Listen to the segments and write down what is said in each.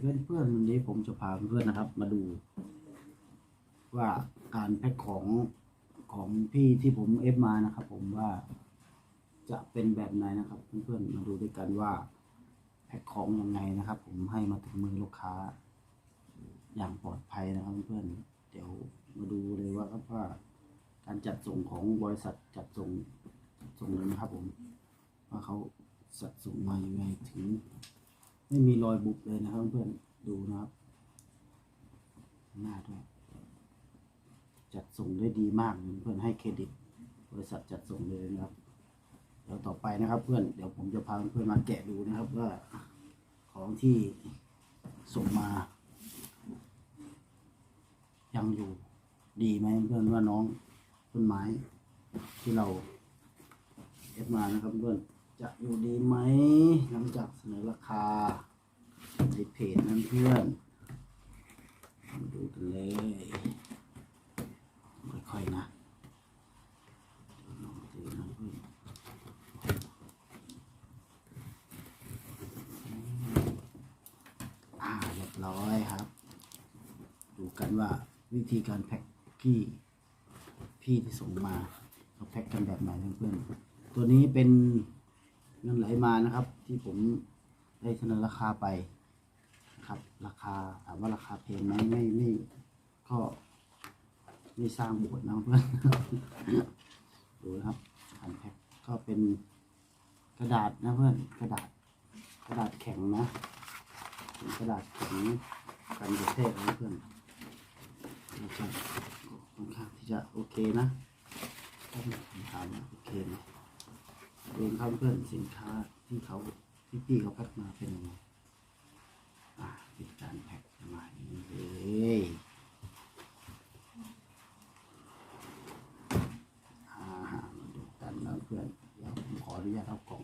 เพื่อนเพื่อนๆวันนี้ผมจะพาเพื่อนๆนะครับ มาดู ว่าการแพ็คของของพี่ที่ผมเอฟมานะครับ ผมว่าจะเป็นแบบไหนนะครับ เพื่อนๆมาดูด้วยกันว่าแพ็คของยังไงนะครับ ผมให้มาถึงมือลูกค้า อย่างปลอดภัยนะครับ เพื่อนๆเดี๋ยวมาดูเลยว่าครับว่า การจัดส่งของบริษัทจัดส่งส่งเลยนะครับ ผม ว่าเขาจัดส่งมายังไงถึง ไม่มีรอยบุบเลยนะครับเพื่อนดูนะครับหน้าด้วยจัดส่งได้ดีมากเพื่อนให้เครดิต บริษัทจัดส่งเลยนะครับเดี๋ยวต่อไปนะครับเพื่อนเดี๋ยวผมจะพาเพื่อนมาแกะดูนะครับว่าของที่ส่งมา ยังอยู่ดีไหมเพื่อนว่าน้องต้นไม้ที่เราเอฟมานะครับเพื่อนจะอยู่ดีไหมหลังจากเสนอราคาในเพจนั้นเพื่อนมาดูกันเลยค่อยๆนะลองดูนะเพื่อนอ่าเรียบร้อย ครับ ดูกันว่าวิธีการแพ็คพี่พี่ที่ส่งมาเขาแพ็คกันแบบไหนเพื่อนๆตัวนี้เป็นเงินไหลมานะครับ ที่ผมได้เสนอราคาไปนะครับ ราคาถามว่าราคาแพงไหมไม่ไม่ก็ไม่สร้างโบสถ์นะเพื่อนดูนะครับการแพ็คก็เป็นกระดาษนะเพื่อนกระดาษกระดาษแข็งนะกระดาษแข็ง กันกระแทกนะเพื่อนนะครับค่อนข้างที่จะโอเคนะถ้าเป็นคำถามนะโอเคนะดูครับเพื่อนสินค้าที่เขาที่พี่เขาพ็คมาเป็นยังไงอ่าเป็นการแพ็คมานี้เลยอ่ามาดูกันนะเพื่อนเดี๋ยวผมขออนุญาตเอากล่อง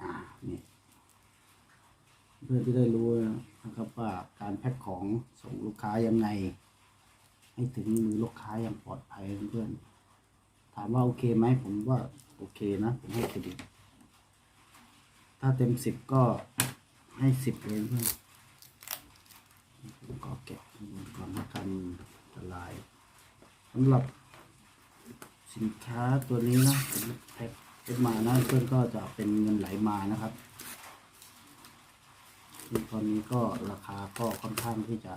อ่านี่ เพื่อที่ได้รู้นะครับว่าการแพ็คของส่งลูกค้ายังไง ให้ถึงมือลูกค้าอย่างปลอดภัยเพื่อนถามว่าโอเคไหมผมว่าโอเคนะผมให้เครดิตถ้าเต็มสิบก็ให้สิบเลยเพื่อนผมก็แกะก่อนนะกันละลายสำหรับสินค้าตัวนี้นะผมแพ็คเป็นมานะเพื่อนก็จะเป็นเงินไหลมานะครับ ซึ่ตอนนี้ก็ราคาก็ค่อนข้างที่จะ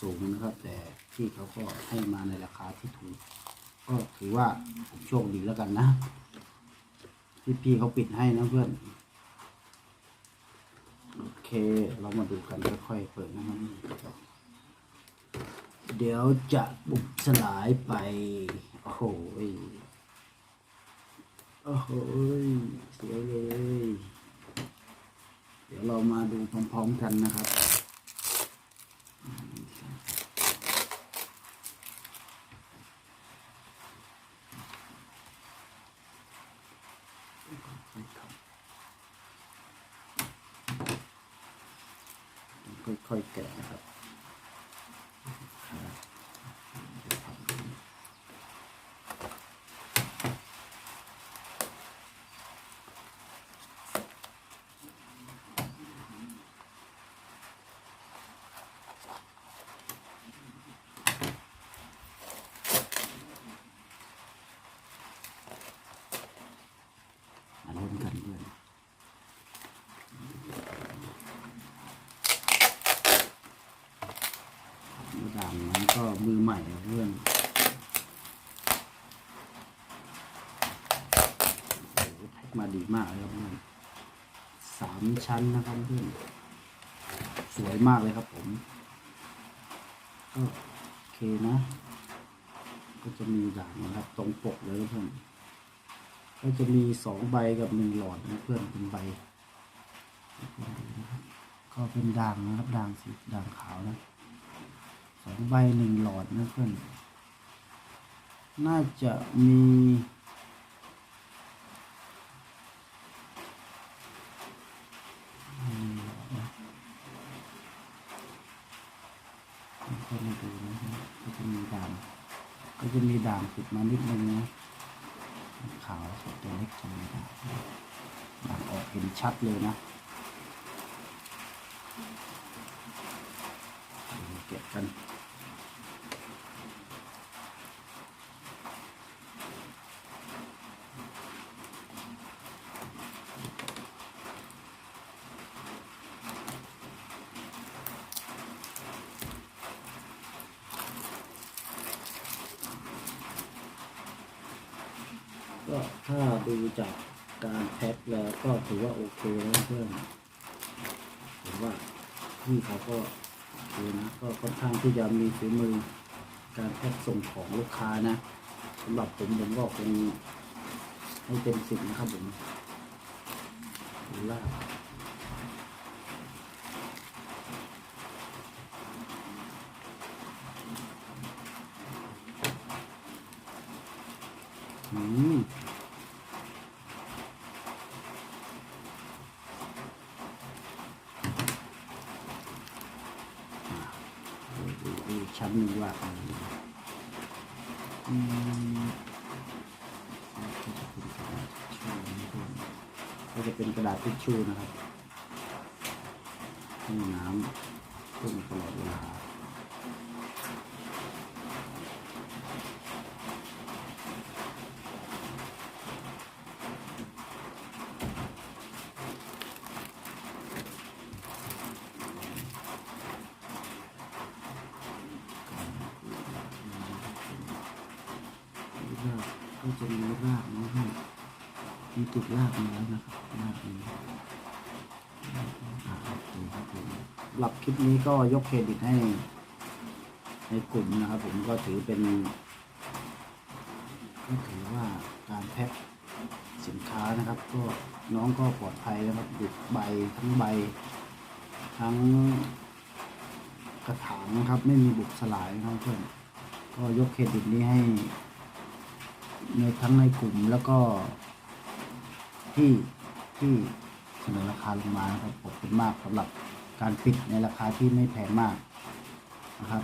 สูงนะครับ แต่ที่เขาก็ให้มาในราคาที่ถูก ก็ถือว่าผมโชคดีแล้วกันนะที่พี่เขาปิดให้นะเพื่อนโอเค เรามาดูกันค่อยๆเปิดนะครับเดี๋ยวจะบุบสลายไป โอ้โหโอ้โหยสวยเลย เดี๋ยวเรา มาดูพร้อมๆกันนะครับค่อยๆแกะนะครับ มาลุ้นกันด้วยมือด่างนั้นก็ ใหม่เพื่อนแพ็คมาดีมากเลยครับเพื่อนสามชั้นนะครับเพื่อนสวยมากเลยครับผมก็โอเคนะ ก็จะมีด่างนะครับ ตรงปกเลยเพื่อนก็จะมีสองใบกับหนึ่งหลอดนะเพื่อนเป็นใบ ก็เป็นด่างนะครับด่างสีด่างขาวนะ สองใบหนึ่งหลอดนะเพื่อน น่าจะมีคนดูนะครับก็จะมีด่างก็จะมีด่างติดมานิดนึงนะขาวตัวเล็กจะมีด่างด่างออกเห็นชัดเลยนะเก็บกัน ก็ถ้าดูจากการแพ็คแล้วก็ถือว่าโอเคแล้วเพื่อนผมว่าพี่เขาก็โอเคนะก็ค่อนข้างที่จะมีฝีมือการแพ็คส่งของลูกค้านะสำหรับผมผมก็คงให้เต็มสิบนะครับผมดูลาอืม ดูดู ชั้นหนึ่งว่าอะไรอืมก็จะเป็นกระดาษทิชชู่นะครับห้น้ำขึ้นตลอดเวลารา กก็จะมีรากนะครับมีติดรากมาแล้วนะครับรากนี้หรับคลิปนี้ก็ยกเครดิตให้ในกลุ่มนะครับ ผมก็ถือเป็นก็ถือว่าการแพ็คสินค้านะครับ ก็น้องก็ปลอดภัยนะครับหยุดใบทั้งใบ ทั้งกระถางนะครับ ไม่มีบุบสลายนะครับเพื่อนก็ยกเครดิตนี้ให้ ในทั้งในกลุ่มแล้วก็ที่ที่เสนอราคาลงมานะครับขอบคุณมากสำหรับการปิดในราคาที่ไม่แพงมากนะครับ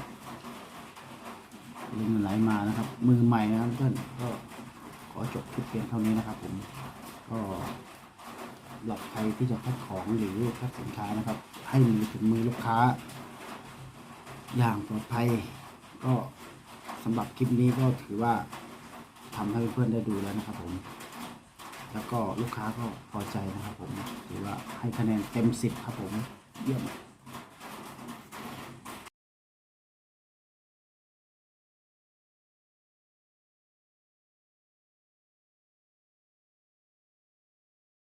เงินไหลมานะครับ มือใหม่นะครับเพื่อนก็ขอจบคลิปเพียงเท่านี้นะครับ ผมก็หลับใครที่จะแพ็คของหรือแพ็คสินค้านะครับ ให้มือถึงมือลูกค้า อย่างปลอดภัย ก็สำหรับคลิปนี้ก็ถือว่า ทำให้เพื่อนได้ดูแล้วนะครับผม แล้วก็ลูกค้าก็พอใจนะครับผมถือว่าให้คะแนนเต็มสิบครับผมเยี่ยม